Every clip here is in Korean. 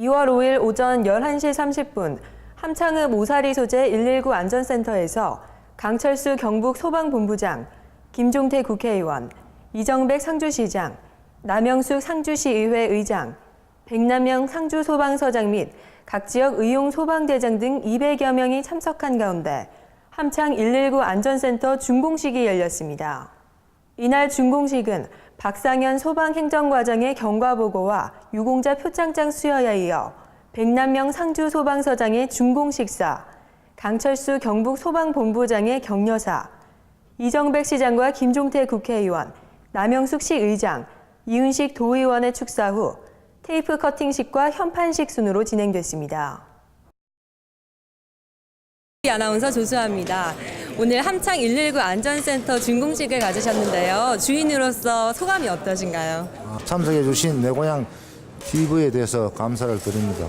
2월 5일 오전 11시 30분 함창읍 오사리 소재 119 안전센터에서 강철수 경북 소방본부장, 김종태 국회의원, 이정백 상주시장, 남영숙 상주시의회 의장, 백남영 상주소방서장 및 각 지역 의용 소방대장 등 200여 명이 참석한 가운데 함창 119 안전센터 준공식이 열렸습니다. 이날 준공식은 박상현 소방행정과장의 경과보고와 유공자 표창장 수여에 이어 백남명 상주 소방서장의 준공식사, 강철수 경북 소방본부장의 격려사, 이정백 시장과 김종태 국회의원, 남영숙 시 의장, 이윤식 도의원의 축사 후 테이프 커팅식과 현판식 순으로 진행됐습니다. 아나운서 조수아입니다. 오늘 함창 119 안전센터 준공식을 가지셨는데요. 주인으로서 소감이 어떠신가요? 참석해 주신 내 고향 TV에 대해서 감사를 드립니다.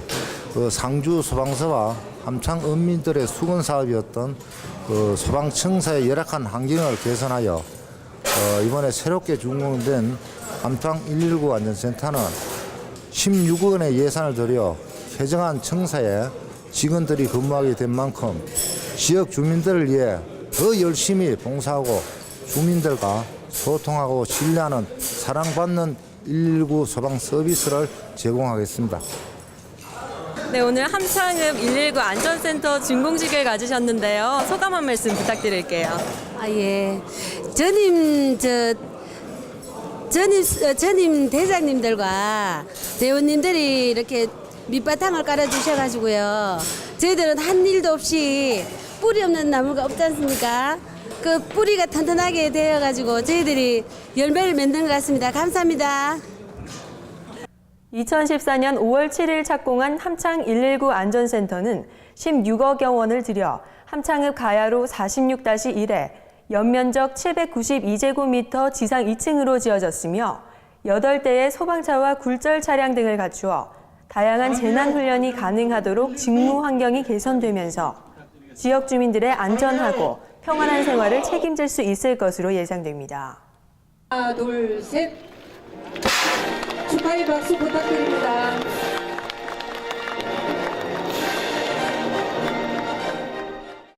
그 상주 소방서와 함창 은민들의 수건 사업이었던 그 소방청사의 열악한 환경을 개선하여 어, 이번에 새롭게 준공된 함창 119 안전센터는 16억 원의 예산을 들여 개정한 청사에 직원들이 근무하게 된 만큼 지역 주민들을 위해 더 열심히 봉사하고 주민들과 소통하고 신뢰하는 사랑받는 119 소방 서비스를 제공하겠습니다. 네, 오늘 함창읍 119 안전센터 준공식을 가지셨는데요. 소감 한 말씀 부탁드릴게요. 아, 예. 전임, 저, 전임, 어, 전임 대장님들과 대원님들이 이렇게 밑바탕을 깔아 주셔 가지고요. 저희들은 한 일도 없이 뿌리 없는 나무가 없지 않습니까? 그 뿌리가 튼튼하게 되어가지고 저희들이 열매를 맺는 것 같습니다. 감사합니다. 2014년 5월 7일 착공한 함창 119 안전센터는 16억여 원을 들여 함창읍 가야로 46-1에 연면적 792제곱미터 지상 2층으로 지어졌으며 8대의 소방차와 굴절 차량 등을 갖추어 다양한 재난 훈련이 가능하도록 직무 환경이 개선되면서 지역 주민들의 안전하고 평안한 생활을 책임질 수 있을 것으로 예상됩니다. 하나, 둘, 셋. 축하의 박수 부탁드립니다.